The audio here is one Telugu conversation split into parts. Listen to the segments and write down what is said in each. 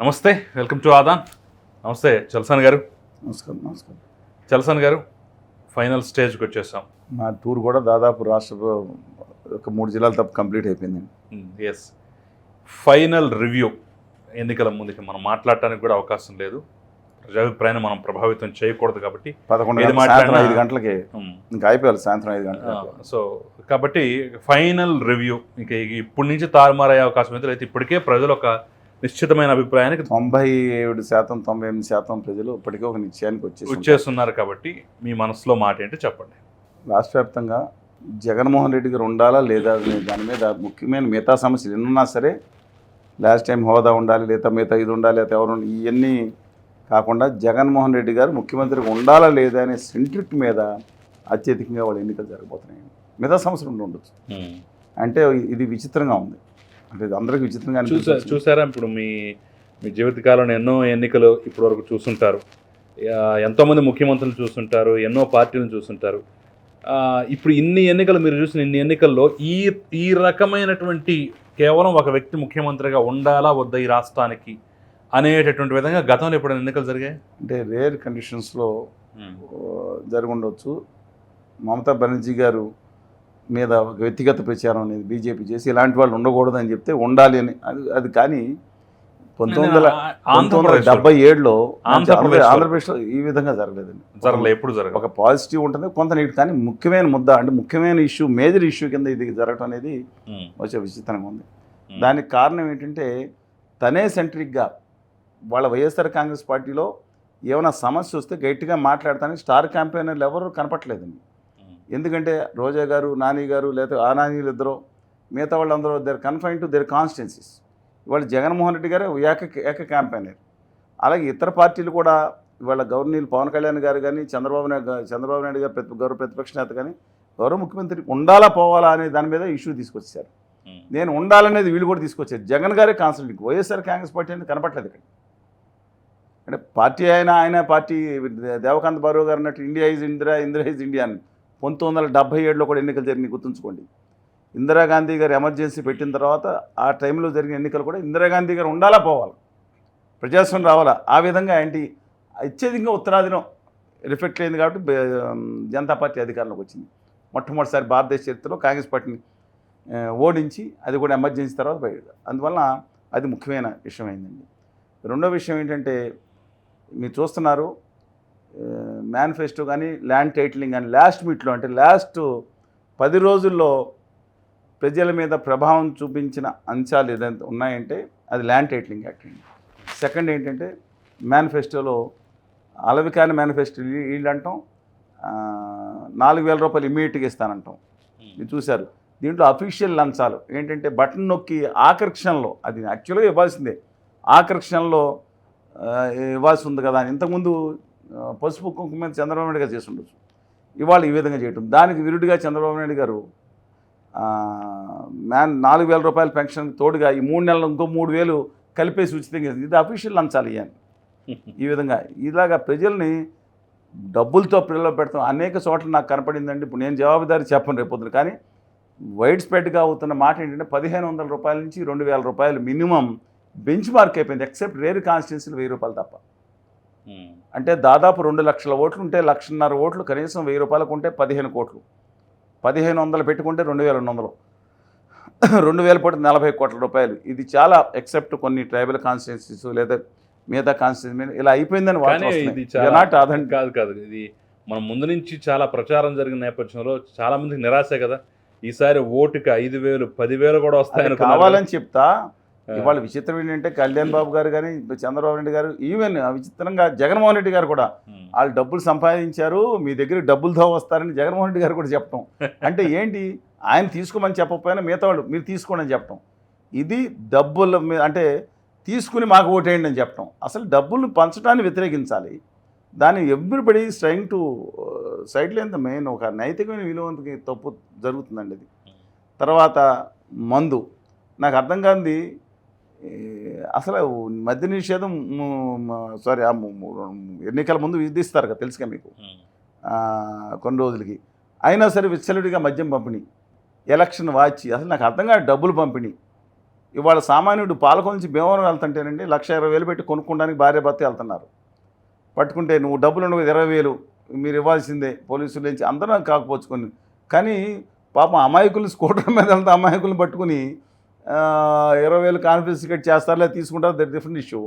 నమస్తే వెల్కమ్ టు ఆదాన్. నమస్తే చల్సాన్ గారు. నమస్కారం నమస్కారం. చల్సాన్ గారు ఫైనల్ స్టేజ్కి వచ్చేసాం. మా టూర్ కూడా దాదాపు రాష్ట్ర ఒక మూడు జిల్లాలు తప్ప కంప్లీట్ అయిపోయిందండి ఎస్ ఫైనల్ రివ్యూ ఎన్నికల ముందుకి మనం మాట్లాడటానికి కూడా అవకాశం లేదు. ప్రజాభిప్రాయాన్ని మనం ప్రభావితం చేయకూడదు కాబట్టి పదకొండు సాయంత్రం ఐదు గంటలకి. ఇంకా అయిపోయాలి సాయంత్రం ఐదు గంటలకి. సో కాబట్టి ఫైనల్ రివ్యూ ఇక ఇప్పటి నుంచి తారుమారయ్యే అవకాశం అయితే ఇప్పటికే ప్రజలు ఒక నిశ్చితమైన అభిప్రాయానికి తొంభై ఏడు శాతం తొంభై ఎనిమిది శాతం ప్రజలు ఇప్పటికే ఒక నిశ్చయానికి వచ్చేసి. వచ్చేస్తున్నారు కాబట్టి మీ మనసులో మాట ఏంటి చెప్పండి. రాష్ట్ర వ్యాప్తంగా జగన్మోహన్ రెడ్డి గారు ఉండాలా లేదా అనే దాని మీద ముఖ్యమైన మిగతా సమస్యలు ఎన్నున్నా సరే లాస్ట్ టైం హోదా ఉండాలి లేదా మిగతా ఇది ఉండాలి లేదా ఎవరు ఇవన్నీ కాకుండా జగన్మోహన్ రెడ్డి గారు ముఖ్యమంత్రిగా ఉండాలా లేదా అనే సెంట్రిక్ మీద అత్యధికంగా వాళ్ళ ఎన్నికలు జరగబోతున్నాయి. మిగతా సమస్యలు ఉండి ఉండొచ్చు. అంటే ఇది విచిత్రంగా ఉంది. అంటే అందరికీ విచిత్రంగా చూసా అనిపించవచ్చు. చూసారా? ఇప్పుడు మీ మీ జీవితకాలంలో ఎన్నో ఎన్నికలు ఇప్పటి వరకు చూసుంటారు ఎంతోమంది ముఖ్యమంత్రులు చూసుంటారు ఎన్నో పార్టీలను చూసుంటారు. ఆ, ఇప్పుడు ఇన్ని ఎన్నికలు మీరు చూసిన ఇన్ని ఎన్నికల్లో ఈ ఈ రకమైనటువంటి కేవలం ఒక వ్యక్తి ముఖ్యమంత్రిగా ఉండాలా వద్దా ఈ రాష్ట్రానికి అనేటటువంటి విధంగా గతంలో ఎప్పుడైనా ఎన్నికలు జరిగాయి? అంటే రేర్ కండిషన్స్లో జరిగి ఉండొచ్చు. మమతా బెనర్జీ గారు మీద ఒక వ్యక్తిగత ప్రచారం అనేది బీజేపీ చేసి ఇలాంటి వాళ్ళు ఉండకూడదు అని చెప్తే ఉండాలి అని. అది అది కానీ పంతొమ్మిది వందల పంతొమ్మిది వందల డెబ్బై ఏడులో. ఆంధ్రప్రదేశ్లో. ఈ విధంగా జరగలేదండి. జరగలే ఎప్పుడు జరగదు ఒక పాజిటివ్ ఉంటుంది కొంత నీట్ కానీ ముఖ్యమైన ముద్ద అంటే ముఖ్యమైన ఇష్యూ మేజర్ ఇష్యూ కింద ఇది జరగడం అనేది వచ్చే విచిత్రంగా ఉంది. దానికి కారణం ఏంటంటే తనే సెంట్రిక్గా వాళ్ళ వైఎస్ఆర్ కాంగ్రెస్ పార్టీలో ఏమైనా సమస్య వస్తే గట్టిగా మాట్లాడటానికి స్టార్ క్యాంపెయినర్లు ఎవరు కనపట్లేదండి ఎందుకంటే రోజా గారు నాని గారు లేదా ఆ నానీలు ఇద్దరు మిగతా వాళ్ళందరూ there confined to their constituencies ఇవాళ జగన్మోహన్ రెడ్డి గారు ఏక ఏక క్యాంపెయినర్ అలాగే ఇతర పార్టీలు కూడా ఇవాళ గవర్నీలు పవన్ కళ్యాణ్ గారు కానీ చంద్రబాబు నాయుడు చంద్రబాబు నాయుడు గారు ప్రతి గౌరవ ప్రతిపక్ష నేత కానీ గౌరవ ముఖ్యమంత్రి ఉండాలా పోవాలా అనే దాని మీద ఇష్యూ తీసుకొచ్చారు నేను ఉండాలనేది వీళ్ళు కూడా తీసుకొచ్చారు. జగన్ గారే కాన్సల్టింగ్ వైఎస్ఆర్ కాంగ్రెస్ పార్టీ అనేది కనపట్లేదు ఇక్కడ. అంటే పార్టీ అయినా ఆయన పార్టీ దేవకాంత్ బారు గారు అన్నట్టు India is Indira Indira is India అని పంతొమ్మిది వందల డెబ్బై ఏడులో కూడా ఎన్నికలు జరిగినాయి గుర్తుంచుకోండి. ఇందిరాగాంధీ గారు ఎమర్జెన్సీ పెట్టిన తర్వాత ఆ టైంలో జరిగిన ఎన్నికలు కూడా ఇందిరాగాంధీ గారు ఉండాలా పోవాలి? ప్రజాస్వామ్యం రావాలా? ఆ విధంగా ఏంటి? ఇంకా ఉత్తరాదినం రిఫెక్ట్ అయింది కాబట్టి జనతా పార్టీ అధికారంలోకి వచ్చింది. మొట్టమొదటిసారి భారతదేశ చరిత్రలో కాంగ్రెస్ పార్టీని ఓడించి అది కూడా ఎమర్జెన్సీ తర్వాత బయట అందువలన అది ముఖ్యమైన విషయం అయిందండి. రెండో విషయం ఏంటంటే మీరు చూస్తున్నారు మేనిఫెస్టో కానీ ల్యాండ్ టైటిలింగ్ కానీ లాస్ట్ మీట్లో అంటే లాస్ట్ పది రోజుల్లో ప్రజల మీద ప్రభావం చూపించిన అంశాలు ఏదైతే ఉన్నాయంటే అది ల్యాండ్ టైటిలింగ్ యాక్ట్ అండి. సెకండ్ ఏంటంటే మేనిఫెస్టోలో అలవికాని మేనిఫెస్టో వీళ్ళు అంటాం నాలుగు వేల రూపాయలు ఇమ్మీడియట్గా ఇస్తానంటాం. మీరు చూశారు. దీంట్లో అఫీషియల్ లంచాలు ఏంటంటే బటన్ నొక్కి ఆకర్షణలో అది యాక్చువల్గా ఇవ్వాల్సిందే. ఆకర్షణలో ఇవ్వాల్సి ఉంది కదా అని. ఇంతకుముందు పసుపు కుంకుమ మీద చంద్రబాబు నాయుడు గారు చేసి ఉండొచ్చు ఇవాళ ఈ విధంగా చేయటం. దానికి విరుడుగా చంద్రబాబు నాయుడు గారు మ్యాన్ నాలుగు వేల రూపాయల పెన్షన్ తోడుగా ఈ మూడు నెలలు ఇంకో మూడు వేలు కలిపేసి ఉచితంగా. ఇది అఫీషియల్ లంచాలు ఇవ్వాలి ఈ విధంగా ఇలాగా ప్రజల్ని డబ్బులతో పిల్లలు పెడతాం. అనేక చోట్ల నాకు కనపడిందండి. ఇప్పుడు నేను జవాబుదారి చెప్పను రేపొద్దున కానీ వైడ్ స్ప్రెడ్గా అవుతున్న మాట ఏంటంటే పదిహేను వందల రూపాయల నుంచి రెండు వేల రూపాయలు మినిమం బెంచ్ మార్క్ అయిపోయింది. ఎక్సెప్ట్ రేరు కాన్స్టిట్యున్సీలు వెయ్యి రూపాయలు తప్ప. అంటే దాదాపు రెండు లక్షల ఓట్లు ఉంటే లక్షన్నర ఓట్లు కనీసం వెయ్యి రూపాయలకు ఉంటే పదిహేను కోట్లు. పదిహేను వందలు పెట్టుకుంటే రెండు వేల రెండు వందలు. రెండు వేల పోటీ నలభై కోట్ల రూపాయలు. ఇది చాలా ఎక్సెప్ట్ కొన్ని ట్రైబల్ కాన్స్టిట్యున్సీస్ లేదా మిగతా కాన్స్టిట్యున్సీ ఇలా అయిపోయిందని కానీ ఇది చాలా నాట్ అదండి కాదు కాదు. ఇది మనం ముందు నుంచి చాలా ప్రచారం జరిగిన నేపథ్యంలో చాలా మందికి నిరాశే కదా. ఈసారి ఓటుకి ఐదు వేలు పదివేలు కూడా వస్తాయని కావాలని చెప్తా. ఇవాళ విచిత్రం ఏంటంటే కళ్యాణ్ బాబు గారు కానీ చంద్రబాబు నాయుడు గారు ఈవెన్ విచిత్రంగా జగన్మోహన్ రెడ్డి గారు కూడా వాళ్ళు డబ్బులు సంపాదించారు మీ దగ్గర డబ్బులతో వస్తారని జగన్మోహన్ రెడ్డి గారు కూడా చెప్పటం. అంటే ఏంటి? ఆయన తీసుకోమని చెప్పకపోయినా మిగతా వాళ్ళు మీరు తీసుకోండి అని చెప్పటం. ఇది డబ్బుల మీద అంటే తీసుకుని మాకు ఓటేయండి అని చెప్పటం. అసలు డబ్బులు పంచడాన్ని వ్యతిరేకించాలి. దాన్ని ఎవ్రీబడి స్ట్రైంగ్ టు సైడ్ లేని మెయిన్ ఒక నైతికమైన విలువంతకి తప్పు జరుగుతుందండి ఇది తర్వాత మందు. నాకు అర్థం కాంది అసలు మద్య నిషేధం సారీ ఎన్నికల ముందు విధిస్తారు కదా తెలుసుగా మీకు? కొన్ని రోజులకి. అయినా సరే విచ్చలుడిగా మద్యం పంపిణీ ఎలక్షన్ వాచి అసలు నాకు అర్థం కాదు డబ్బులు పంపిణీ. ఇవాళ సామాన్యుడు పాలకొల నుంచి భీమవరం వెళ్తుంటేనండి లక్ష ఇరవై వేలు పెట్టి కొనుక్కోవడానికి భార్య భర్త వెళ్తున్నారు. పట్టుకుంటే నువ్వు డబ్బులు ఉండవు ఇరవై వేలు మీరు ఇవ్వాల్సిందే పోలీసుల నుంచి అందరం కాకపోచుకొని కానీ పాపం అమాయకుల్ని స్కూటర్ మీద వెళ్తే అమాయకుల్ని పట్టుకుని ఇరవై వేలు కాన్ఫిడెన్స్ టికెట్ చేస్తారులే తీసుకుంటారు దట్ డిఫరెంట్ ఇష్యూ.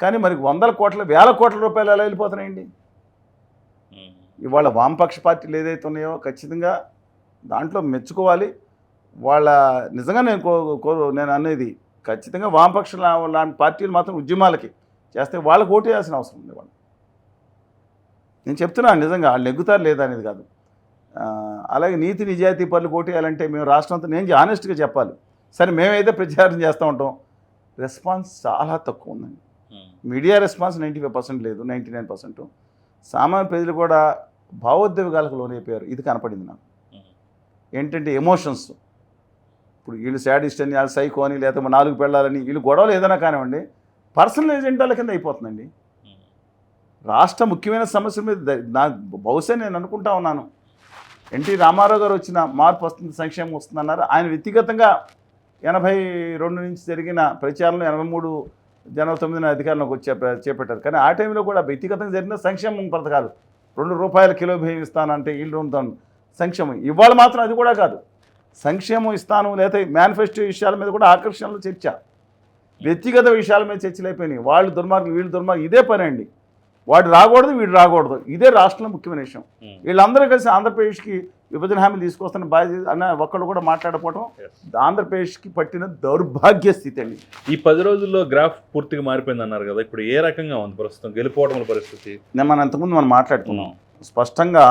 కానీ మరి వందల కోట్ల వేల కోట్ల రూపాయలు ఎలా వెళ్ళిపోతున్నాయండి. ఇవాళ వామపక్ష పార్టీలు ఏదైతే ఉన్నాయో ఖచ్చితంగా దాంట్లో మెచ్చుకోవాలి. వాళ్ళ నిజంగా నేను కో నేను అనేది ఖచ్చితంగా వామపక్ష లాంటి పార్టీలు మాత్రం ఉద్యమాలకి చేస్తే వాళ్ళకి ఓటు వేయాల్సిన అవసరం ఉంది వాళ్ళు నేను చెప్తున్నాను నిజంగా వాళ్ళు నెగ్గుతారు లేదా అనేది కాదు. అలాగే నీతి నిజాయితీ పనులు ఓటు వేయాలంటే మేము రాష్ట్రం అంతా నేను ఆనెస్ట్గా చెప్పాలి. సరే మేమైతే ప్రచారం చేస్తూ ఉంటాం. రెస్పాన్స్ చాలా తక్కువ ఉందండి. Media response ninety five percent లేదు నైంటీ నైన్ పర్సెంట్. సామాన్య ప్రజలు కూడా భావోద్వేగాలకు లోనైపోయారు. ఇది కనపడింది నాకు. ఏంటంటే ఎమోషన్స్. ఇప్పుడు వీళ్ళు సాడిస్ట్ అని వాళ్ళు సైకో అని లేకపోతే నాలుగు పెళ్ళాలని వీళ్ళు గొడవలు ఏదైనా కానివ్వండి పర్సనల్ ఏజెండాల కింద అయిపోతుందండి. రాష్ట్ర ముఖ్యమైన సమస్యల మీద నా బహుశా నేను అనుకుంటా ఉన్నాను. ఎన్టీ రామారావు గారు వచ్చిన మార్పు వస్తుంది సంక్షేమం వస్తుంది అన్నారు. ఆయన వ్యక్తిగతంగా ఎనభై రెండు నుంచి జరిగిన ప్రచారంలో ఎనభై మూడు జనవరి తొమ్మిదిన అధికారంలోకి వచ్చే చేపట్టారు. కానీ ఆ టైంలో కూడా వ్యక్తిగతంగా జరిగిన సంక్షేమం పథకాలు. రెండు రూపాయల కిలో బియ్యం ఇస్తానంటే ఇల్లు ఉంటాను సంక్షేమం. ఇవాళ మాత్రం అది కూడా కాదు. సంక్షేమం ఇస్తాను లేదా మేనిఫెస్టో విషయాల మీద కూడా ఆకర్షణలు చర్చ. వ్యక్తిగత విషయాల మీద చర్చలు అయిపోయినాయి. వాళ్ళు దుర్మార్గులు వీళ్ళు దుర్మార్గులు ఇదే పని అండి. వాడు రాకూడదు వీడు రాకూడదు. ఇదే రాష్ట్రంలో ముఖ్యమైన విషయం. ఉమ్. వీళ్ళందరూ కలిసి ఆంధ్రప్రదేశ్కి విభజన హామీలు తీసుకొస్తున్న బాధ్యత అన్న ఒక్కడు కూడా మాట్లాడకపోవడం. ఆంధ్రప్రదేశ్కి పట్టిన దౌర్భాగ్య స్థితి అండి. ఈ పది రోజుల్లో గ్రాఫ్ పూర్తిగా మారిపోయింది అన్నారు కదా ఇప్పుడు ఏ రకంగా ఉంది ప్రస్తుతం గెలిపోవడం పరిస్థితి? నేను మనం అంతకుముందు మనం మాట్లాడుకున్నాం. స్పష్టంగా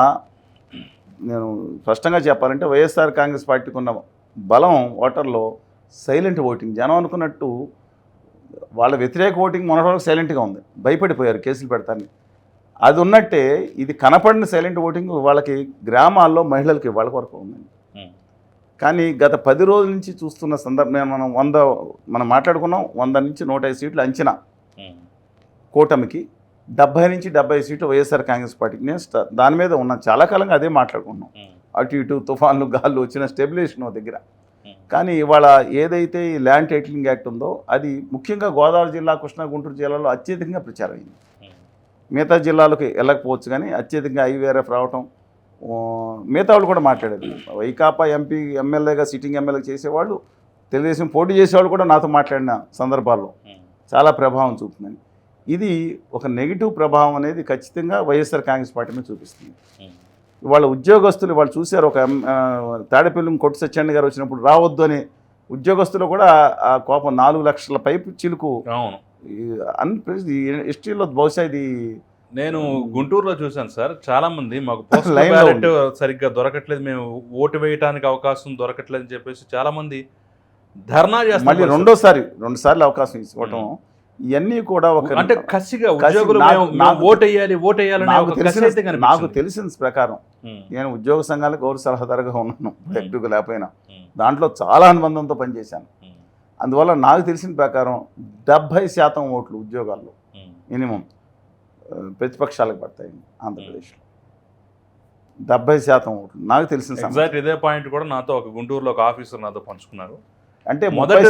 నేను స్పష్టంగా చెప్పాలంటే వైఎస్ఆర్ కాంగ్రెస్ పార్టీకి ఉన్న బలం ఓటర్లో సైలెంట్ ఓటింగ్. జనం అనుకున్నట్టు వాళ్ళ వ్యతిరేక ఓటింగ్ మొన్నటి వరకు సైలెంట్గా ఉంది భయపడిపోయారు కేసులు పెడతారని అది ఉన్నట్టే ఇది కనపడిన సైలెంట్ ఓటింగ్ వాళ్ళకి గ్రామాల్లో మహిళలకి వాళ్ళ వరకు ఉందండి. కానీ గత పది రోజుల నుంచి చూస్తున్న సందర్భం మనం వంద మనం మాట్లాడుకున్నాం వంద నుంచి నూట ఐదు సీట్లు అంచనా. కూటమికి డెబ్బై నుంచి డెబ్బై సీట్లు వైఎస్ఆర్ కాంగ్రెస్ పార్టీకి నేను దాని మీద ఉన్న చాలా కాలంగా అదే మాట్లాడుకున్నాం. అటు ఇటు తుఫాన్లు గాళ్ళు వచ్చిన స్టెబిలేషన్ ఓ దగ్గర. కానీ ఇవాళ ఏదైతే ఈ ల్యాండ్ టైటిలింగ్ యాక్ట్ ఉందో అది ముఖ్యంగా గోదావరి జిల్లా కృష్ణా గుంటూరు జిల్లాలో అత్యధికంగా ప్రచారం అయింది. మిగతా జిల్లాలకు వెళ్ళకపోవచ్చు కానీ అత్యధికంగా ఐవీఆర్ఎఫ్ రావటం మిగతా వాళ్ళు కూడా మాట్లాడారు వైకాపా ఎంపీ ఎమ్మెల్యేగా సిట్టింగ్ ఎమ్మెల్యే చేసేవాళ్ళు తెలుగుదేశం పోటీ చేసేవాళ్ళు కూడా నాతో మాట్లాడిన సందర్భాల్లో. చాలా ప్రభావం చూపుతుందని ఇది ఒక నెగిటివ్ ప్రభావం అనేది ఖచ్చితంగా వైఎస్ఆర్ కాంగ్రెస్ పార్టీ మీద చూపిస్తుంది. వాళ్ళ ఉద్యోగస్తులు వాళ్ళు చూశారు ఒక తాడేపల్లి కొట్టు సత్యాన్ని గారు వచ్చినప్పుడు రావద్దు అని ఉద్యోగస్తులు కూడా ఆ కోపం నాలుగు లక్షల పైపు చిలుకు. అవును. అన్ హిస్టరీలో బహుశా ఇది నేను గుంటూరులో చూశాను సార్. చాలా మంది మాకు పోస్టల్ బ్యాలెట్ సరిగ్గా దొరకట్లేదు. మేము ఓటు వేయడానికి అవకాశం దొరకట్లేదు అని చెప్పేసి చాలా మంది ధర్నా మళ్ళీ చేస్తారు రెండోసారి రెండు సార్లు అవకాశం ఇవ్వటం ఇవన్నీ కూడా ఒక అంటే కసిగా కసి- ఉద్యోగులు నాకు- తెలిసిన నాకు. తెలిసిన ప్రకారం. నేను ఉద్యోగ సంఘాలకు గౌరవ సలహాదారుగా ఉన్నాను యాక్టివ్గా లేకపోయినా. దాంట్లో చాలా అనుబంధంతో పనిచేశాను. అందువల్ల నాకు తెలిసిన ప్రకారం డెబ్భై శాతం ఓట్లు ఉద్యోగాల్లో. మినిమం ప్రతిపక్షాలకు పడతాయి ఆంధ్రప్రదేశ్లో డెబ్భై శాతం ఓట్లు నాకు తెలిసిన ఇదే పాయింట్ కూడా నాతో ఒక గుంటూరులో ఒక ఆఫీసర్ నాతో పంచుకున్నారు అంటే మొదటి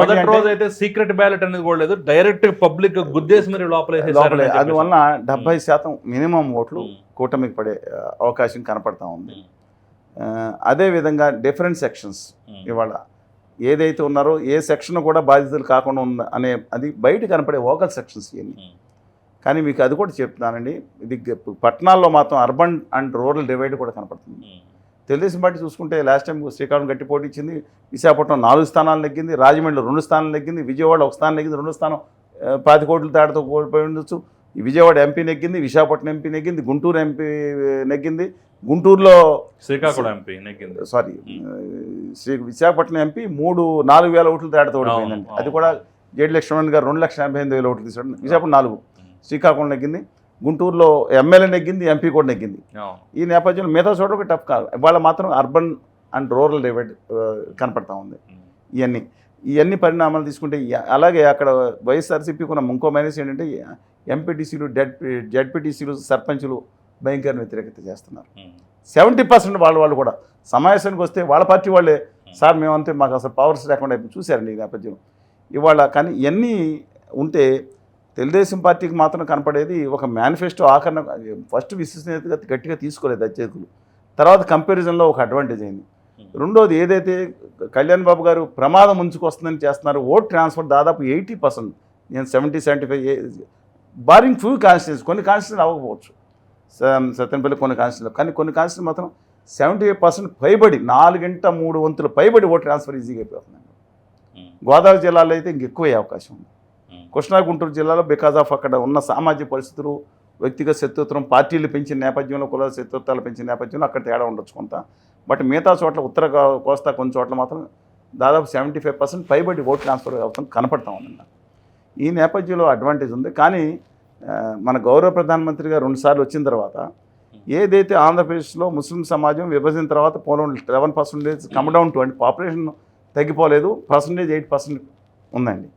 మొదటి రోజు అయితే సీక్రెట్ బ్యాలెట్ అనేది కూడా లేదు. డైరెక్ట్ పబ్లిక్ గుద్దేసి మరి లోపల. లోపలే అందువల్ల డెబ్బై శాతం మినిమం ఓట్లు. కూటమికి పడే అవకాశం కనపడతా ఉంది. అదేవిధంగా డిఫరెంట్ సెక్షన్స్ ఇవాళ ఏదైతే ఉన్నారో ఏ సెక్షన్ కూడా బాధితులు కాకుండా ఉన్న అనే అది బయట కనపడే ఓకల్ సెక్షన్స్ ఇవన్నీ. కానీ మీకు అది కూడా చెప్తున్నానండి. ఇది పట్టణాల్లో మాత్రం అర్బన్ అండ్ రూరల్ డివైడ్ కూడా కనపడుతుంది. తెలుగుదేశం పార్టీ చూసుకుంటే లాస్ట్ టైం శ్రీకాకుళం గట్టి పోటీ ఇచ్చింది. విశాఖపట్నం నాలుగు స్థానాలు నెగ్గింది. రాజమండ్రి రెండు స్థానాలు నెగ్గింది. విజయవాడ ఒక స్థానం నెగ్గింది. రెండు స్థానం పాతి కోట్ల తేడాతో ఓడిపోయి ఉండొచ్చు. ఈ విజయవాడ ఎంపీ నెగ్గింది. విశాఖపట్నం ఎంపీ నెగ్గింది. గుంటూరు ఎంపీ నెగ్గింది. గుంటూరులో శ్రీకాకుళం ఎంపీ నెగ్గింది. సారీ శ్రీ విశాఖపట్నం ఎంపీ మూడు నాలుగు వేల ఓట్లు తేడాతో ఓడిపోయిందండి అది కూడా జేడి లక్ష్మణ్ గారు రెండు లక్షల ఎనభై ఎనిమిది వేల ఓట్లు తీసాడు విశాఖపట్నం నాలుగు. శ్రీకాకుళం నెగ్గింది. గుంటూరులో ఎమ్మెల్యే నెగ్గింది ఎంపీ కూడా నెగ్గింది. ఈ నేపథ్యంలో మిగతా చోట ఒక టఫ్ కాదు. ఇవాళ మాత్రం అర్బన్ అండ్ రూరల్ డివైడ్ కనపడతా ఉంది ఇవన్నీ ఇవన్నీ పరిణామాలు తీసుకుంటే అలాగే అక్కడ వైఎస్ఆర్సీపీకి ఉన్న ఇంకో మైనస్ ఏంటంటే ఎంపీటీసీలు డెడ్ జడ్పీటీసీలు సర్పంచులు భయంకర వ్యతిరేకత చేస్తున్నారు. సెవెంటీ పర్సెంట్ వాళ్ళ వాళ్ళు కూడా సమావేశానికి వస్తే వాళ్ళ పార్టీ వాళ్ళే సార్ మేమంతే మాకు అసలు పవర్స్ లేకుండా చూశారండి ఈ నేపథ్యం ఇవాళ కానీ ఇవన్నీ ఉంటే తెలుగుదేశం పార్టీకి మాత్రం కనపడేది ఒక మేనిఫెస్టో ఆకరణ ఫస్ట్ విశ్వసనీయతగా గట్టిగా తీసుకోలేదు అధ్యక్షులు తర్వాత కంపారిజన్లో ఒక అడ్వాంటేజ్ అయింది. రెండోది ఏదైతే కళ్యాణ్ బాబు గారు ప్రమాదం ముంచుకొస్తుందని చేస్తున్నారు ఓట్ ట్రాన్స్ఫర్ దాదాపు ఎయిటీ పర్సెంట్ నేను seventy seventy five barring few constituencies కొన్ని కాన్స్టిట్యూన్స్ అవ్వకపోవచ్చు. స- సత్యనపల్లి కొన్ని కాన్స్టిట్యూన్స్ కానీ కొన్ని కాన్స్టిట్యూన్స్ మాత్రం సెవెంటీ ఎయిట్ పర్సెంట్ పైబడి నాలుగింట మూడు వంతులు పైబడి ఓట్ ట్రాన్స్ఫర్ ఈజీగా అయిపోతుంది. గోదావరి జిల్లాలో అయితే ఇంకెక్కువ అవకాశం ఉంది. కృష్ణా గుంటూరు జిల్లాలో బికాజ్ ఆఫ్ అక్కడ ఉన్న సామాజిక పరిస్థితులు వ్యక్తిగత శత్రుత్వం పార్టీలు పెంచిన నేపథ్యంలో కుల శత్రుత్వాలు పెంచిన నేపథ్యంలో అక్కడ తేడా ఉండొచ్చు కొంత. బట్ మిగతా చోట్ల ఉత్తర కోస్తా కొన్ని చోట్ల మాత్రం దాదాపు సెవెంటీ ఫైవ్ పర్సెంట్ పైబడి ఓట్ ట్రాన్స్ఫర్ అవుతుంది కనపడతా ఉందండి ఈ నేపథ్యంలో అడ్వాంటేజ్ ఉంది. కానీ మన గౌరవ ప్రధానమంత్రిగా రెండుసార్లు వచ్చిన తర్వాత ఏదైతే ఆంధ్రప్రదేశ్లో ముస్లిం సమాజం విభజన తర్వాత పోలం eleven percentage come down to అంటే పాపులేషన్ తగ్గిపోలేదు పర్సంటేజ్ ఎయిట్ పర్సెంట్ ఉందండి.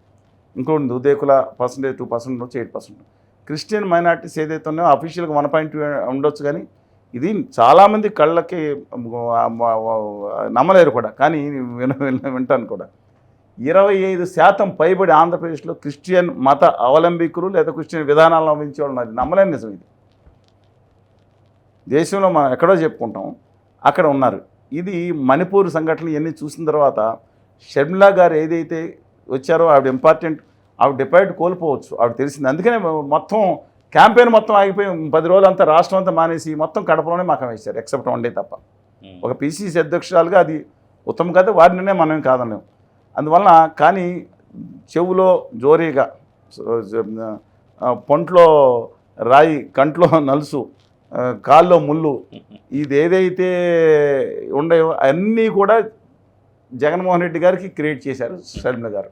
ఇంక్లూడింగ్ ఉదయకుల పర్సంటేజ్ టూ పర్సెంట్ నుంచి ఎయిట్ పర్సెంట్ క్రిస్టియన్ మైనార్టీస్ ఏదైతే ఉన్నాయో అఫీషియల్గా వన్ పాయింట్ టూ ఉండొచ్చు కానీ ఇది చాలామంది కళ్ళకి నమ్మలేరు కూడా. కానీ విన విన- వింటాను కూడా. ఇరవై ఐదు శాతం పైబడి ఆంధ్రప్రదేశ్లో క్రిస్టియన్ మత అవలంబికులు లేదా క్రిస్టియన్ విధానాలను అవలంబించే వాళ్ళు ఉన్నారు. నమ్మలేని నిజం ఇది. దేశంలో మనం ఎక్కడో చెప్పుకుంటాం అక్కడ ఉన్నారు. ఇది మణిపూర్ సంఘటనలు ఇవన్నీ చూసిన తర్వాత షర్మిలా గారు ఏదైతే వచ్చారో ఆవిడ ఇంపార్టెంట్ ఆవిడ డిపాయిట్ కోల్పోవచ్చు ఆవిడ తెలిసింది. అందుకనే మొత్తం క్యాంపెయిన్ మొత్తం ఆగిపోయి పది రోజులు అంతా రాష్ట్రం అంతా మానేసి మొత్తం కడపలోనే మాకం వేశారు ఎక్సెప్ట్ వన్ డే తప్ప. ఒక పిసిసి అధ్యక్షురాలుగా అది ఉత్తమం కాదు వారినే మనం కాదలేం అందువలన కానీ చెవులో జోరీగా పొంట్లో రాయి కంట్లో నలుసు కాల్లో ముళ్ళు ఇది ఏదైతే ఉండేవో అన్నీ కూడా జగన్మోహన్ రెడ్డి గారికి క్రియేట్ చేశారు షర్మిల గారు.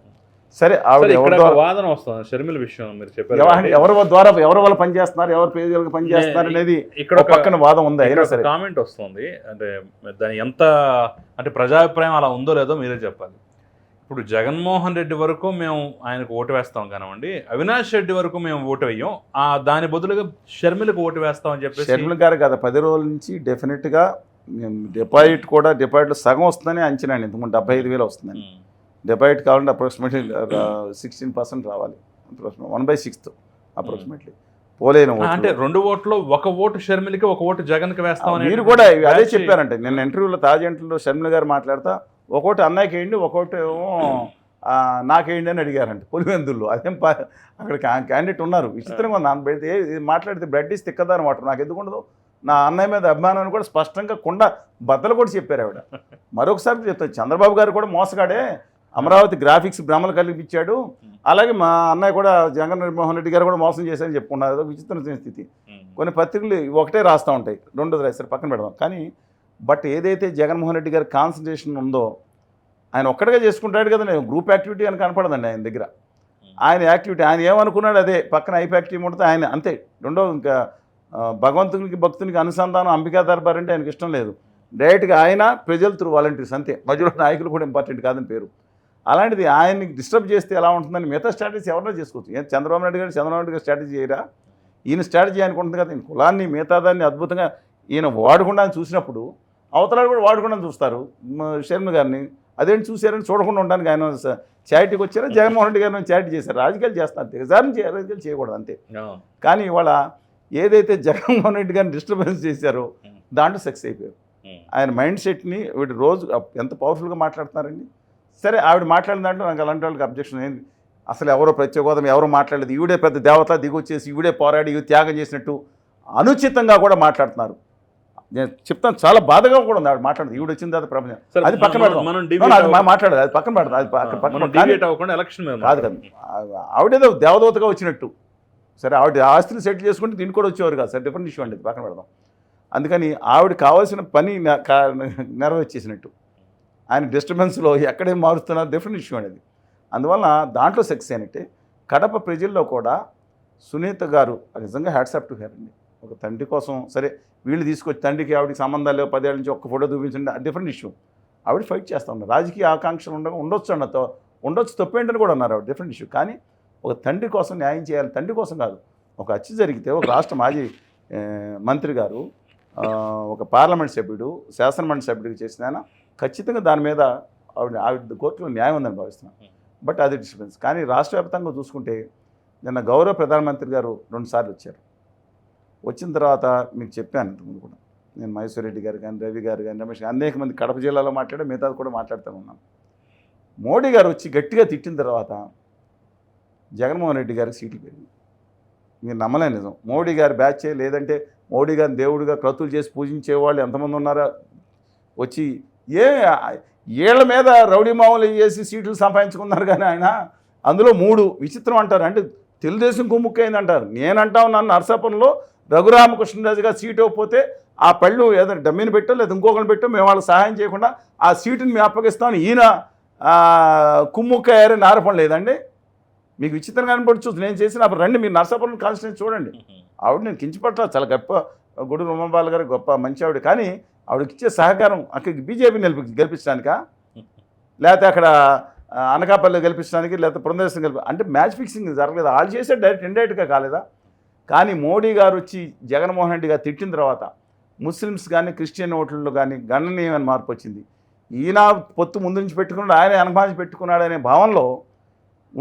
సరే ఆవిడ వాదన వస్తుంది షర్మిల విషయం మీరు చెప్పారు. ఎవరి ద్వారా ఎవరి వల్ల పనిచేస్తున్నారు ఎవరి పేదలకు పనిచేస్తున్నారు అనేది ఇక్కడ పక్కన వాదం ఉంది అయినా సరే. కామెంట్ వస్తుంది. అంటే దాని ఎంత అంటే ప్రజాభిప్రాయం అలా ఉందో లేదో మీరే చెప్పాలి. ఇప్పుడు జగన్మోహన్ రెడ్డి వరకు మేము ఆయనకు ఓటు వేస్తాం కానివ్వండి అవినాష్ రెడ్డి వరకు మేము ఓటు వేయం. ఆ దాని బదులుగా షర్మిలకు ఓటు వేస్తాం అని చెప్పేసి షర్మిల గారు గత పది రోజుల నుంచి డెఫినెట్గా డిపాజిట్ కూడా డిపాజిట్లో సగం వస్తుందని అంచనా అండి. ఇంతకుముందు డెబ్బై ఐదు వేలు వస్తుందని డిపాజిట్ కావాలంటే అప్రాక్సిమేట్లీ సిక్స్టీన్ పర్సెంట్ రావాలి. One by sixth approximately. పోలేను అంటే రెండు ఓట్లు ఒక ఓటు షర్మిలకి ఒక ఓటు జగన్కి వేస్తాం అనే మీరు కూడా అదే చెప్పారంటే నిన్న ఇంటర్వ్యూలో తాజెంట్లో షర్మిల గారు మాట్లాడతా ఒకటి అన్నయ్యకి వేయండి ఒకటి ఏమో నాకేయండి అని అడిగారంట పులివెందుల్లో. అదేం అక్కడ క్యాండిడేట్ ఉన్నారు. విచిత్రంగా ఉంది. ఇది మాట్లాడితే బ్లడ్ ఇస్ తిక్కదనమాట నాకు ఎందుకు ఉండదు? నా అన్నయ్య మీద అభిమానాన్ని కూడా స్పష్టంగా కుండ బద్దలు కూడా చెప్పారు ఆవిడ. మరొకసారి చెప్తాను చంద్రబాబు గారు కూడా మోసగాడే. అమరావతి గ్రాఫిక్స్ భ్రమలు కల్పించాడు అలాగే మా అన్నయ్య కూడా జగన్ మోహన్ రెడ్డి గారు కూడా మోసం చేశారని చెప్పుకున్నారు. అదొక విచిత్రమైన స్థితి. కొన్ని పత్రికలు ఒకటే రాస్తూ ఉంటాయి. రెండోది రాస్తారు పక్కన పెడదాం. కానీ బట్ ఏదైతే జగన్మోహన్ రెడ్డి గారి కాన్సన్ట్రేషన్ ఉందో ఆయన ఒక్కడిగా చేసుకుంటాడు కదా నేను గ్రూప్ యాక్టివిటీ అని కనపడదండి ఆయన దగ్గర. ఆయన యాక్టివిటీ ఆయన ఏమనుకున్నాడు అదే. పక్కన ఐపీ యాక్టివిటీ ఉంటుంది ఆయన అంతే. రెండో ఇంకా భగవంతునికి భక్తునికి అనుసంధానం అంబికా దర్బార్ అంటే ఆయనకి ఇష్టం లేదు. డైరెక్ట్గా ఆయన ప్రజలు త్రూ వాలంటీర్స్ అంతే. మధ్యలో నాయకులు కూడా ఇంపార్టెంట్ కాదని పేరు. అలాంటిది ఆయన్ని డిస్టర్బ్ చేస్తే ఎలా ఉంటుందని మిగతా స్ట్రాటజీ ఎవరైనా చేసుకోవచ్చు. ఏం చంద్రబాబు నాయుడు గారు చంద్రబాబు నాయుడు గారు స్ట్రాటజీ చేయరా? ఈయన స్ట్రాటజీ అనుకుంటుంది కదా ఈయన కులాన్ని మిగతా దాన్ని అద్భుతంగా ఈయన వాడకుండా చూసినప్పుడు అవతలాడు కూడా వాడకుండా చూస్తారు. శర్మ గారిని. అదేంటి చూసారని చూడకుండా ఉండడానికి ఆయన చారిటీకి వచ్చారా? జగన్మోహన్ రెడ్డి గారిని చారిటీ చేశారు? రాజకీయాలు చేస్తారు దిగజారం చేయ రాజకీయాలు చేయకూడదు అంతే. కానీ ఇవాళ ఏదైతే జగన్మోహన్ రెడ్డి గారిని డిస్టర్బెన్స్ చేశారో దాంట్లో సక్సెస్ అయిపోయారు. ఆయన మైండ్ సెట్ని వీటి రోజు ఎంత పవర్ఫుల్గా మాట్లాడుతున్నారండి? సరే ఆవిడ మాట్లాడిన దాంట్లో నాకు అలాంటి వాళ్ళకి అబ్జెక్షన్ ఏంది అసలు ఎవరో ప్రత్యేకోదం ఎవరో మాట్లాడలేదు. ఈవిడే పెద్ద దేవత దిగొచ్చేసి ఈవిడే పోరాడి ఈవిడ త్యాగం చేసినట్టు అనుచితంగా కూడా మాట్లాడుతున్నారు. నేను చెప్తాను చాలా బాధగా కూడా ఉంది ఆవిడ మాట్లాడదు. ఈవిడ వచ్చిన తర్వాత ప్రపంచం. అది పక్కన అవ్వకుండా- మాట్లాడదు అది పక్కన పెడదాం అది పక్కన పక్కన కాదు కదా. ఆవిడేదో దేవదూతగా వచ్చినట్టు. సరే ఆవిడ ఆస్తిని సెటిల్ చేసుకుంటే దీన్ని కూడా వచ్చేవారు కాదు. సార్ డిఫరెంట్ ఇష్యూ అండి పక్కన పెడదాం. అందుకని ఆవిడ కావాల్సిన పని నెరవేర్చేసినట్టు. ఆయన డిస్టర్బెన్స్లో ఎక్కడేం మారుస్తున్నారు డిఫరెంట్ ఇష్యూ అనేది అందువల్ల దాంట్లో సక్సెస్ అయినట్టే కడప ప్రజల్లో కూడా సునీత గారు నిజంగా హ్యాట్సాప్ టు హెర్ అండి. ఒక తండ్రి కోసం సరే వీళ్ళు తీసుకొచ్చి తండ్రికి ఆవిడకి సంబంధాలు లేవు పదేళ్ళ నుంచి ఒక్క ఫోటో చూపించండి డిఫరెంట్ ఇష్యూ ఆవిడ ఫైట్ చేస్తా ఉన్నారు. రాజకీయ ఆకాంక్షలు ఉండగా ఉండొచ్చు అన్నతో ఉండొచ్చు తప్పేంటని కూడా అన్నారు ఆవిడ డిఫరెంట్ ఇష్యూ కానీ ఒక తండ్రి కోసం న్యాయం చేయాలి. తండ్రి కోసం కాదు. ఒక హత్య జరిగితే ఒక రాష్ట్ర మాజీ మంత్రి గారు ఒక పార్లమెంట్ సభ్యుడు శాసనమండలి సభ్యుడికి చేసిన ఆయన ఖచ్చితంగా దాని మీద ఆవిడ ఆవిడ కోర్టులో న్యాయం ఉందని భావిస్తున్నాను బట్ అది డిస్టర్బెన్స్. కానీ రాష్ట్ర వ్యాప్తంగా చూసుకుంటే నిన్న గౌరవ ప్రధానమంత్రి గారు రెండుసార్లు వచ్చారు. వచ్చిన తర్వాత మీకు చెప్పాను ఇంతకుముందు కూడా. నేను మహేశ్వర్ రెడ్డి గారు కానీ రవి గారు కానీ రమేష్ అనేక మంది కడప జిల్లాలో మాట్లాడే మిగతాది కూడా మాట్లాడుతూ ఉన్నాం. మోడీ గారు వచ్చి గట్టిగా తిట్టిన తర్వాత జగన్మోహన్ రెడ్డి గారికి సీట్లు పెరిగింది మీరు నమ్మలే నిజం. మోడీ గారి బ్యాచే లేదంటే మోడీ గారిని దేవుడిగా క్రతులు చేసి పూజించే వాళ్ళు ఎంతమంది ఉన్నారా? వచ్చి ఏ ఏళ్ళ మీద రౌడీ మామూలు చేసి సీట్లు సంపాదించుకున్నారు కానీ ఆయన? అందులో మూడు విచిత్రం అంటారు. అంటే తెలుగుదేశం కుమ్ముక్కైంది అంటారు నేనంటా ఉన్నాను నరసాపురంలో రఘురామకృష్ణరాజు గారు సీట్ ఇవ్వకపోతే ఆ పళ్ళు ఏదైనా డమ్మిని పెట్టో లేదా ఇంకొకరిని పెట్టో మేము వాళ్ళకి సహాయం చేయకుండా ఆ సీటుని మేము అప్పగిస్తామని ఈయన కుమ్ముక్కయ్యారని ఆరోపణ లేదండి. మీకు విచిత్రంగా కనపడచ్చు నేను చేసిన అప్పుడు రండి మీరు నరసాపురం కాన్స్టిట్యూన్స్ చూడండి. ఆవిడ నేను కించపట్ల చాలా గొప్ప గుడి రమబాల్ గారు గొప్ప మంచి ఆవిడ. కానీ ఆవిడకి ఇచ్చే సహకారం అక్కడికి బీజేపీ నిలిపి గెలిపించడానికా? లేకపోతే అక్కడ అనకాపల్లి గెలిపించడానికి? లేకపోతే పురంధేశ్వరం గెలిపి అంటే మ్యాచ్ ఫిక్సింగ్ జరగలేదు? వాళ్ళు చేసే డైరెక్ట్ ఇండైరెక్ట్గా కాలేదా? కానీ మోడీ గారు వచ్చి జగన్మోహన్ రెడ్డి గారు తిట్టిన తర్వాత ముస్లిమ్స్ కానీ క్రిస్టియన్ ఓట్లలో కానీ గణనీయమైన మార్పు వచ్చింది. ఈయన పొత్తు ముందు నుంచి పెట్టుకున్నాడు ఆయన అనుమానించి పెట్టుకున్నాడు అనే భావనలో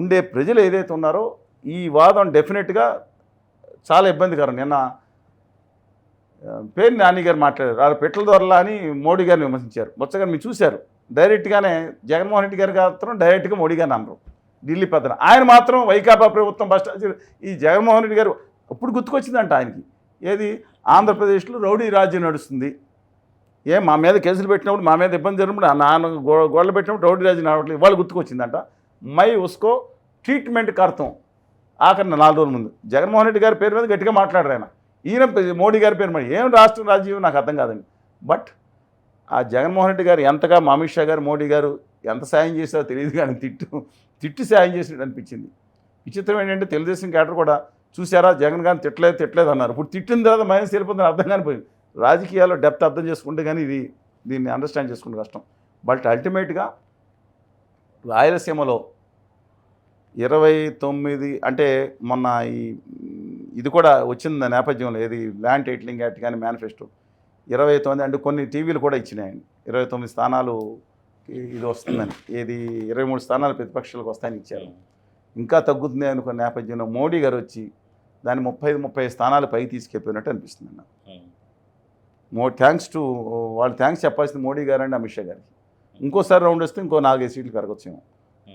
ఉండే ప్రజలు ఏదైతే ఉన్నారో ఈ వాదం డెఫినెట్గా చాలా ఇబ్బందికరం. నిన్న పేరు నాని గారు మాట్లాడారు. వాళ్ళు పెట్ల దొరలా అని మోడీ గారిని విమర్శించారు. బొత్సగారు మీరు చూశారు. డైరెక్ట్గానే జగన్మోహన్ రెడ్డి గారు మాత్రం డైరెక్ట్గా మోడీ గారిని అన్నారు ఢిల్లీ పెద్దన. ఆయన మాత్రం వైకాపా ప్రభుత్వం భ్రష్టాచారం ఈ జగన్మోహన్ రెడ్డి గారు అప్పుడు గుర్తుకొచ్చిందంట ఆయనకి. ఏది? ఆంధ్రప్రదేశ్లో రౌడీ రాజ్యం నడుస్తుంది. ఏ మా మీద కేసులు పెట్టినప్పుడు మా మీద ఇబ్బంది జరిగినప్పుడు నాన్న గో గోడలు పెట్టినప్పుడు రౌడీ రాజ్యం నడవట్లేదు. ఇవాళ గుర్తుకొచ్చిందంట. My ఉస్కో treatment కర్తం. ఆఖరి నాలుగు రోజుల ముందు. జగన్మోహన్ రెడ్డి గారి పేరు మీద గట్టిగా మాట్లాడారు ఆయన. ఈయన మోడీ గారి పేరు మీద. ఏం రాష్ట్రం రాజ్యం నాకు అర్థం కాదండి. బట్ ఆ జగన్మోహన్ రెడ్డి గారు ఎంతగా మా అమిత్ షా గారు మోడీ గారు ఎంత సాయం చేశారో తెలియదు కానీ తిట్టు తిట్టి సాయం చేసినట్టు అనిపించింది. విచిత్రం ఏంటంటే తెలుగుదేశం క్యాడర్ కూడా చూసారా జగన్ గారిని తిట్టలేదు తిట్టలేదు అన్నారు. ఇప్పుడు తిట్టిన తర్వాత మైనస్ వెళ్ళిపోతుంది అర్థం కానిపోయింది. రాజకీయాల్లో డెప్త్ అర్థం చేసుకుంటే కానీ ఇది దీన్ని అండర్స్టాండ్ చేసుకుంటే కష్టం. బట్ అల్టిమేట్గా రాయలసీమలో ఇరవై తొమ్మిది అంటే మొన్న ఈ ఇది కూడా వచ్చింది నేపథ్యంలో ఏది ల్యాండ్ టైటిలింగ్ యాక్ట్ కానీ మేనిఫెస్టో ఇరవై తొమ్మిది అంటే కొన్ని టీవీలు కూడా ఇచ్చినాయండి. ఇరవై తొమ్మిది స్థానాలు ఇది వస్తుందని. ఏది ఇరవై మూడు స్థానాలు ప్రతిపక్షాలకు వస్తాయని ఇచ్చారు. ఇంకా తగ్గుతుంది అనుకున్న నేపథ్యంలో మోడీ గారు వచ్చి దాన్ని ముప్పై ముప్పై స్థానాలు పైకి తీసుకెళ్ళిపోయినట్టు అనిపిస్తుంది అన్న మో థ్యాంక్స్ టు వాళ్ళు థ్యాంక్స్ చెప్పాల్సింది మోడీ గారు అండి అమిత్ షా గారికి. ఇంకోసారి రౌండ్ వస్తే ఇంకో నాలుగైదు సీట్లు పెరగొచ్చేమో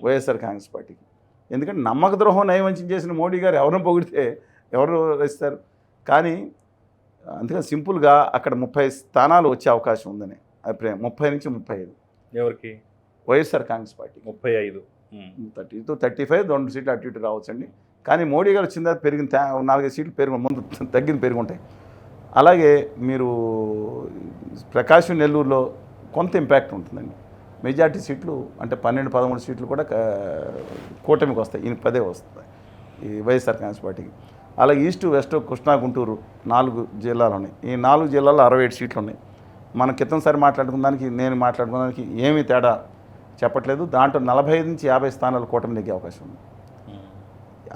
వైఎస్ఆర్ కాంగ్రెస్ పార్టీకి. ఎందుకంటే నమ్మక ద్రోహం నయవంచం చేసిన మోడీ గారు ఎవరిని పొగిడితే ఎవరు ఇస్తారు కానీ అందుకని సింపుల్గా అక్కడ ముప్పై స్థానాలు వచ్చే అవకాశం ఉందని అభిప్రాయం. ముప్పై నుంచి ముప్పై ఐదు. ఎవరికి? వైఎస్ఆర్ కాంగ్రెస్ పార్టీ ముప్పై ఐదు. థర్టీ టు థర్టీ ఫైవ్ రెండు సీట్లు అటు ఇటు రావచ్చండి. కానీ మోడీ గారు వచ్చిన తర్వాత పెరిగిన తా- నాలుగైదు సీట్లు పెరుగు ముందు తగ్గిన పెరుగుంటాయి. అలాగే మీరు ప్రకాశం నెల్లూరులో కొంత ఇంపాక్ట్ ఉంటుందండి. మెజార్టీ సీట్లు అంటే పన్నెండు పదమూడు సీట్లు కూడా కూటమికి వస్తాయి. ఈయన పదే వస్తాయి. ఈ వైఎస్ఆర్ కాంగ్రెస్ పార్టీకి. అలాగే ఈస్ట్ వెస్ట్ కృష్ణా గుంటూరు నాలుగు జిల్లాలు ఉన్నాయి. ఈ నాలుగు జిల్లాల్లో అరవై ఏడు సీట్లు ఉన్నాయి. మన క్రితంసారి మాట్లాడుకున్న దానికి నేను మాట్లాడుకున్న దానికి ఏమీ తేడా చెప్పట్లేదు. దాంట్లో నలభై ఐదు నుంచి యాభై స్థానాలు కూటమి నెగ్గే అవకాశం ఉంది.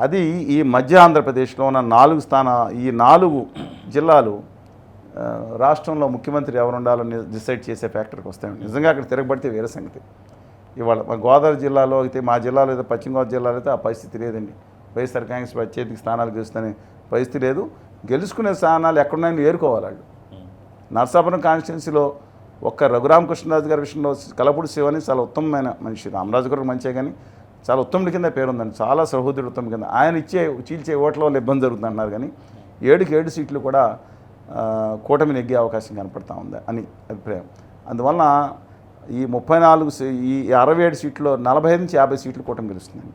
అది ఈ మధ్య ఆంధ్రప్రదేశ్లో ఉన్న నాలుగు స్థాన ఈ నాలుగు జిల్లాలు రాష్ట్రంలో ముఖ్యమంత్రి ఎవరు ఉండాలని డిసైడ్ చేసే ఫ్యాక్టర్కి వస్తాయి నిజంగా అక్కడ తిరగబడితే వేరే సంగతి. ఇవాళ మా గోదావరి జిల్లాలో అయితే మా జిల్లాలో అయితే పశ్చిమ గోదావరి జిల్లాలో అయితే ఆ పరిస్థితి లేదండి. వైఎస్ఆర్ కాంగ్రెస్ అత్యధిక స్థానాలు గెలుస్తానే పరిస్థితి లేదు. గెలుచుకునే స్థానాలు ఎక్కడున్నాయని ఏరుకోవాలి వాళ్ళు. నర్సాపురం కాన్స్టిట్యున్సీలో ఒక్క రఘురామకృష్ణరాజు గారి విషయంలో కలపూడి శివని చాలా ఉత్తమమైన మనిషి. రామరాజు గారు మంచిగా కానీ చాలా ఉత్తముడి కింద పేరు ఉందండి. చాలా సహోదరుడు ఉత్తమ కింద. ఆయన ఇచ్చే చీల్చే ఓట్ల వల్ల ఇబ్బంది జరుగుతుంది అన్నారు కానీ ఏడుకి ఏడు సీట్లు కూడా కూటమి నెగ్గే అవకాశం కనపడతా ఉంది అని అభిప్రాయం. అందువలన ఈ ముప్పై నాలుగు సీ- ఈ అరవై ఏడు సీట్లో నలభై నుంచి యాభై సీట్లు కూటమి గెలుస్తుందండి.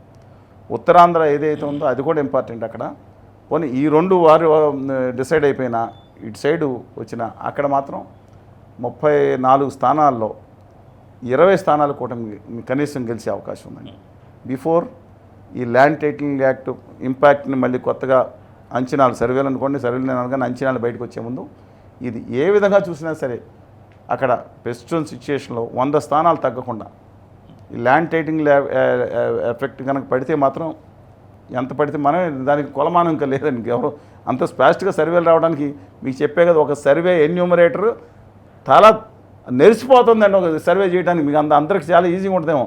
ఉత్తరాంధ్ర ఏదైతే ఉందో అది కూడా ఇంపార్టెంట్ అక్కడ. పోనీ ఈ రెండు వారు డిసైడ్ అయిపోయినా ఇటు సైడు వచ్చిన అక్కడ మాత్రం ముప్పై నాలుగు స్థానాల్లో ఇరవై స్థానాలు కూటమి కనీసం గెలిచే అవకాశం ఉందండి. బిఫోర్ ఈ ల్యాండ్ టైటిలింగ్ యాక్ట్ ఇంపాక్ట్ని మళ్ళీ కొత్తగా అంచనాలు సర్వేలు అనుకోండి సర్వేలు నేను అనగానే అంచనాలు బయటకు వచ్చే ముందు ఇది ఏ విధంగా చూసినా సరే అక్కడ ప్రస్తుతం సిచ్యుయేషన్లో వంద స్థానాలు తగ్గకుండా ఈ ల్యాండ్ టైటింగ్ ఎఫెక్ట్ కనుక పడితే మాత్రం ఎంత పడితే మనం దానికి కొలమానం ఇంకా లేదండి. ఎవరు అంత స్పాస్ట్గా సర్వేలు రావడానికి మీకు చెప్పే కదా ఒక సర్వే ఎన్యూమరేటర్ చాలా నెరిసిపోతుందండి ఒక సర్వే చేయడానికి మీకు అంత అందరికి చాలా ఈజీగా ఉంటుందేమో.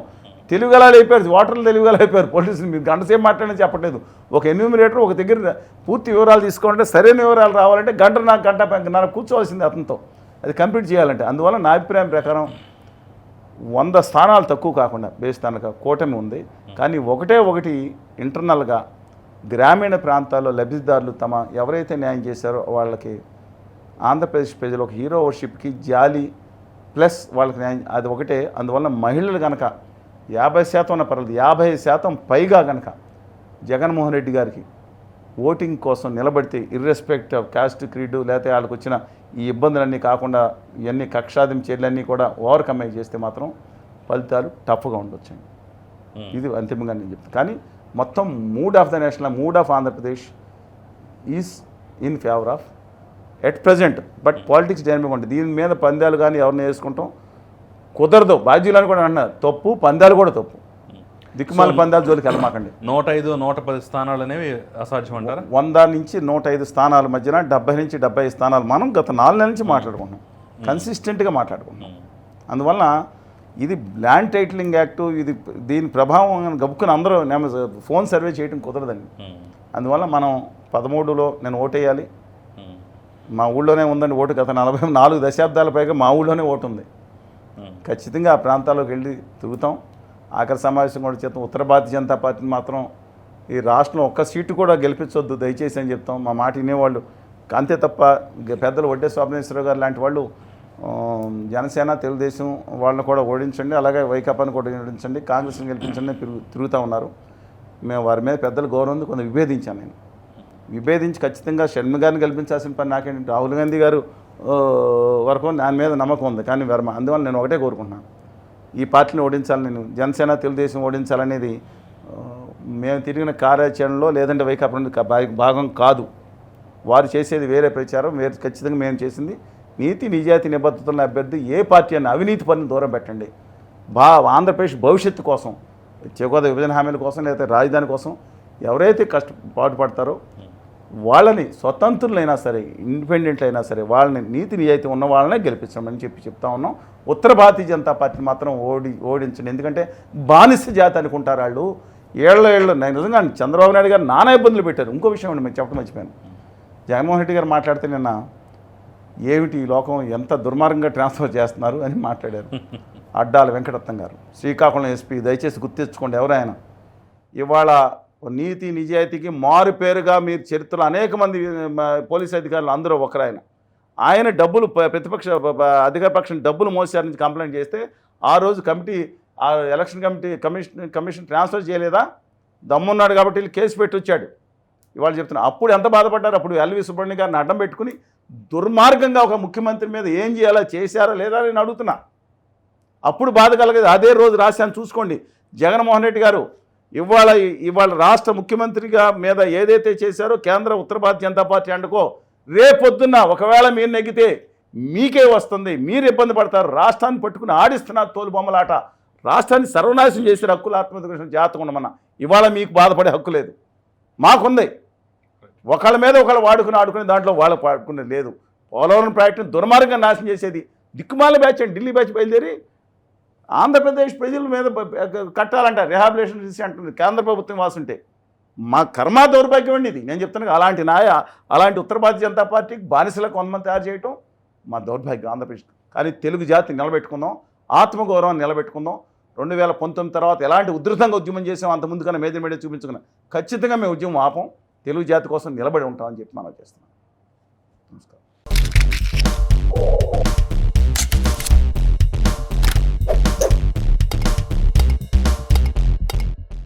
తెలుగులా లేపారు అయిపోయారు ఓటర్లు లేపారు అయిపోయారు పోలీసులు మీరు గంట సేపు మాట్లాడని చెప్పట్లేదు. ఒక ఎన్యూమినేటర్ ఒక దగ్గర పూర్తి వివరాలు తీసుకోవాలంటే సరైన వివరాలు రావాలంటే గంట నాకు గంట నాకు కూర్చోవాల్సింది అతనితో. అది కంప్లీట్ చేయాలంటే. అందువల్ల నా అభిప్రాయం ప్రకారం వంద స్థానాలు తక్కువ కాకుండా బేస్ తనక కూటమి ఉంది. కానీ ఒకటే ఒకటి ఇంటర్నల్గా గ్రామీణ ప్రాంతాల్లో లబ్ధిదారులు తమ ఎవరైతే న్యాయం చేశారో వాళ్ళకి ఆంధ్రప్రదేశ్ ప్రజలు ఒక హీరో వర్షిప్కి జాలి ప్లస్ వాళ్ళకి న్యాయం అది ఒకటే. అందువల్ల మహిళలు కనుక యాభై శాతం ఉన్న పర్లేదు యాభై శాతం పైగా కనుక జగన్మోహన్ రెడ్డి గారికి ఓటింగ్ కోసం నిలబడితే ఇర్రెస్పెక్ట్ ఆఫ్ కాస్ట్ క్రీడ్ లేకపోతే వాళ్ళకి వచ్చిన ఈ ఇబ్బందులన్నీ కాకుండా ఇవన్నీ కక్షాదిం చర్యలన్నీ కూడా ఓవర్కమ్ అయి చేస్తే మాత్రం ఫలితాలు టఫ్గా ఉండొచ్చు ఇది అంతిమంగా నేను చెప్తాను కానీ మొత్తం mood of the national mood of Andhra Pradesh is in favour of at present but politics dynamic ఉంటుంది. దీని మీద పందాలు కానీ ఎవరిని వేసుకుంటాం? కుదరదు. బాధ్యులని కూడా అన్నారు తప్పు పందాలు కూడా తప్పు. దిక్కుమాల పందాలు జోలికి వెళ్ళమాకండి. నూట ఐదు నూట పది స్థానాలు అనేవి అసాధ్యం అంటారా వంద నుంచి నూట ఐదు స్థానాల మధ్యన డెబ్బై నుంచి డెబ్బై స్థానాలు మనం గత నాలుగు నెలల నుంచి మాట్లాడుకుంటున్నాం. కన్సిస్టెంట్గా మాట్లాడుకుంటున్నాం. అందువల్ల ఇది ల్యాండ్ టైటిలింగ్ యాక్టు ఇది దీని ప్రభావం గబుక్కుని అందరూ నేను ఫోన్ సర్వే చేయడం కుదరదండి. అందువల్ల మనం పదమూడులో నేను ఓటేయాలి. మా ఊళ్ళోనే ఉందండి ఓటు గత నలభై నాలుగు దశాబ్దాల పైగా మా ఊళ్ళోనే ఓటు ఉంది ఖచ్చితంగా ఆ ప్రాంతాల్లోకి వెళ్ళి తిరుగుతాం. ఆఖరి సమావేశం కూడా చేస్తాం. ఉత్తర భారతీయ జనతా పార్టీని మాత్రం ఈ రాష్ట్రం ఒక్క సీటు కూడా గెలిపించొద్దు దయచేసి అని చెప్తాం. మా మాట వినేవాళ్ళు అంతే తప్ప పెద్దలు వడ్డే స్వామినేశ్వరరావు గారు లాంటి వాళ్ళు జనసేన తెలుగుదేశం వాళ్ళని కూడా ఓడించండి అలాగే వైకాపాని కూడా ఓడించండి కాంగ్రెస్ని గెలిపించండి తిరుగు తిరుగుతూ ఉన్నారు. మేము వారి మీద పెద్దలు గౌరవం ఉంది కొంత విభేదించాను నేను. విభేదించి ఖచ్చితంగా షణ్మి గారిని గెలిపించాల్సిన పని నాకేంటి? రాహుల్ గాంధీ గారు వరకు దాని మీద నమ్మకం ఉంది. కానీ వర్మ అందువల్ల నేను ఒకటే కోరుకుంటున్నాను. ఈ పార్టీని ఓడించాలి నేను జనసేన తెలుగుదేశం ఓడించాలనేది మేము తిరిగిన కార్యాచరణలో లేదంటే వైకాపా భాగం కాదు. వారు చేసేది వేరే ప్రచారం వేరే ఖచ్చితంగా మేము చేసింది. నీతి నిజాయితీ నిబద్ధతలను అభ్యర్థి ఏ పార్టీ అని అవినీతి పనిని దూరం పెట్టండి. బా ఆంధ్రప్రదేశ్ భవిష్యత్తు కోసం చెగోద విభజన హామీల కోసం లేదా రాజధాని కోసం ఎవరైతే కష్ట పాటుపడతారో వాళ్ళని స్వతంత్రులైనా సరే ఇండిపెండెంట్ అయినా సరే వాళ్ళని నీతి నిజాయితీ ఉన్న వాళ్ళనే గెలిపించమని చెప్పి చెప్తా ఉన్నాం. ఉత్తర భారతీయ జనతా పార్టీ మాత్రం ఓడి ఓడించండి. ఎందుకంటే బానిస జాతి అనుకుంటారు వాళ్ళు. ఏళ్ళ ఏళ్ళు నేను నిజంగా చంద్రబాబు నాయుడు గారు నానా ఇబ్బందులు పెట్టారు. ఇంకో విషయం అండి మేము చెప్పడం మర్చిపోయాను. జగన్మోహన్ రెడ్డి గారు మాట్లాడితే నిన్న ఏమిటి ఈ లోకం ఎంత దుర్మార్గంగా ట్రాన్స్ఫర్ చేస్తున్నారు అని మాట్లాడారు. అడ్డాల వెంకటరత్నం గారు. శ్రీకాకుళం ఎస్పీ దయచేసి గుర్తించుకోండి ఎవరైనా ఇవాళ నీతి నిజాయితీకి మారు పేరుగా మీరు చరిత్రలో అనేక మంది పోలీస్ అధికారులు అందరూ ఒకరాయన ఆయన డబ్బులు ప్రతిపక్ష అధికారపక్షం అధికార పక్షం డబ్బులు మోసారని కంప్లైంట్ చేస్తే ఆ రోజు కమిటీ ఆ election committee commission commission transfer చేయలేదా? దమ్మున్నాడు కాబట్టి వీళ్ళు కేసు పెట్టి వచ్చాడు ఇవాళ చెప్తున్నా అప్పుడు ఎంత బాధపడ్డారు? అప్పుడు ఎల్వి సుబ్రహ్మణ్య గారిని అడ్డం పెట్టుకుని దుర్మార్గంగా ఒక ముఖ్యమంత్రి మీద ఏం చేయాలో చేశారా లేదా నేను అడుగుతున్నా. అప్పుడు బాధ కలగదు అదే రోజు రాశాను చూసుకోండి. జగన్మోహన్ రెడ్డి గారు ఇవాళ ఇవాళ రాష్ట్ర ముఖ్యమంత్రిగా మీద ఏదైతే చేశారో కేంద్ర ఉత్తర భారతీయ జనతా పార్టీ అండుకో రేపొద్దున్న ఒకవేళ మీరు నెగ్గితే మీకే వస్తుంది. మీరు ఇబ్బంది పడతారు. రాష్ట్రాన్ని పట్టుకుని ఆడిస్తున్నారు తోలుబొమ్మలాట. రాష్ట్రాన్ని సర్వనాశనం చేసే హక్కులు ఆత్మహత్య జాతకం ఉండమన్న ఇవాళ మీకు బాధపడే హక్కు లేదు. మాకుంది. ఒకళ్ళ మీద ఒకళ్ళు వాడుకుని ఆడుకునే దాంట్లో వాళ్ళు పాడుకునేది లేదు. పోలవరం ప్రాజెక్టుని దుర్మార్గంగా నాశనం చేసేది. దిక్కుమాల బ్యాచ్ అండి ఢిల్లీ బ్యాచ్ బయలుదేరి ఆంధ్రప్రదేశ్ ప్రజల మీద కట్టాలంట రిహాబిలేషన్ చేసి అంటుంది కేంద్ర ప్రభుత్వం వాసుంటే. మా కర్మ దౌర్భాగ్యం అండి ఇది. నేను చెప్తాను అలాంటి నాయ అలాంటి ఉత్తర భారతీయ జనతా పార్టీకి బానిసలకు కొంతమంది తయారు చేయటం మా దౌర్భాగ్యం ఆంధ్రప్రదేశ్. కానీ తెలుగు జాతి నిలబెట్టుకుందాం ఆత్మగౌరవాన్ని నిలబెట్టుకుందాం. రెండు వేల పంతొమ్మిది తర్వాత ఎలాంటి ఉధృతంగా ఉద్యమం చేసాం అంత కన్నా మేజర్ మీడియా చూపించుకున్నాం. ఖచ్చితంగా మేము ఉద్యమం ఆపం తెలుగు జాతి కోసం నిలబడి ఉంటామని చెప్పి మనం చేస్తున్నాం. నమస్కారం.